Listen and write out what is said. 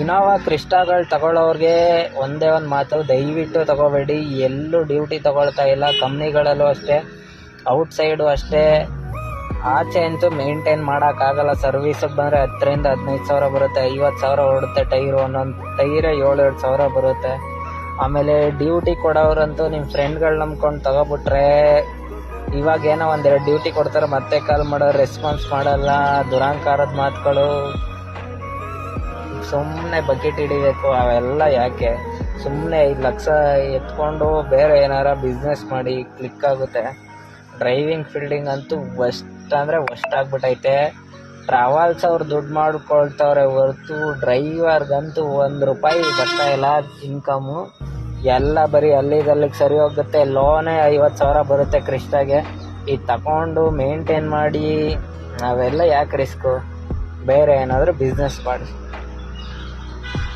Innova ಕ್ರಿಸ್ಟಾಗಳು ತಗೊಳ್ಳೋರಿಗೆ ಒಂದೇ ಒಂದು ಮಾತು, ದಯವಿಟ್ಟು ತಗೋಬೇಡಿ. ಎಲ್ಲೂ ಡ್ಯೂಟಿ ತಗೊಳ್ತಾ ಇಲ್ಲ, ಕಂಪ್ನಿಗಳಲ್ಲೂ ಅಷ್ಟೇ, ಔಟ್ಸೈಡು ಅಷ್ಟೇ. ಆಚೆ ಅಂತೂ ಮೇಂಟೈನ್ ಮಾಡೋಕ್ಕಾಗಲ್ಲ, ಸರ್ವಿಸಿಗೆ ಬಂದರೆ ಹತ್ತರಿಂದ ಹದಿನೈದು ಸಾವಿರ ಬರುತ್ತೆ, ಐವತ್ತು ಸಾವಿರ ಓಡುತ್ತೆ ಟೈರು, ಒಂದೊಂದು ಟೈರೆ ಏಳು ಏಳು ಸಾವಿರ ಬರುತ್ತೆ. ಆಮೇಲೆ ಡ್ಯೂಟಿ ಕೊಡೋರಂತೂ ನಿಮ್ಮ ಫ್ರೆಂಡ್ಗಳು ನಂಬ್ಕೊಂಡು ತಗೋಬಿಟ್ರೆ, ಇವಾಗ ಏನೋ ಒಂದೆರಡು ಡ್ಯೂಟಿ ಕೊಡ್ತಾರೆ, ಮತ್ತೆ ಕಾಲ್ ಮಾಡೋ ರೆಸ್ಪಾನ್ಸ್ ಮಾಡಲ್ಲ, ದುರಾಂಕಾರದ ಮಾತುಗಳು. ಸುಮ್ಮನೆ ಬಕೆಟ್ ಹಿಡಿಬೇಕು, ಅವೆಲ್ಲ ಯಾಕೆ? ಸುಮ್ಮನೆ ಐದು ಲಕ್ಷ ಎತ್ಕೊಂಡು ಬೇರೆ ಏನಾರ ಬಿಸ್ನೆಸ್ ಮಾಡಿ ಕ್ಲಿಕ್ ಆಗುತ್ತೆ. ಡ್ರೈವಿಂಗ್ ಫೀಲ್ಡಿಂಗ್ ಅಂತೂ ವಸ್ಟ್ ಅಂದರೆ ವಸ್ಟ್ ಆಗ್ಬಿಟ್ಟೈತೆ ಟ್ರಾವೆಲ್ಸ್ ಅವ್ರು ದುಡ್ಡು ಮಾಡ್ಕೊಳ್ತವ್ರೆ ಹೊರತು ಡ್ರೈವರ್ಗಂತೂ ಒಂದು ರೂಪಾಯಿ ಬರ್ತಾ ಇಲ್ಲ ಇನ್ಕಮು ಎಲ್ಲ ಬರೀ ಅಲ್ಲಿದಲ್ಲಿಗೆ ಸರಿ ಹೋಗುತ್ತೆ. ಲೋನೇ ಐವತ್ತು ಸಾವಿರ ಬರುತ್ತೆ ಕ್ರಿಸ್ಟಾಗೆ. ಇದು ತಗೊಂಡು ಮೇಂಟೈನ್ ಮಾಡಿ, ಅವೆಲ್ಲ ಯಾಕೆ ರಿಸ್ಕು ಬೇರೆ ಏನಾದರೂ ಬಿಸ್ನೆಸ್ ಮಾಡಿ.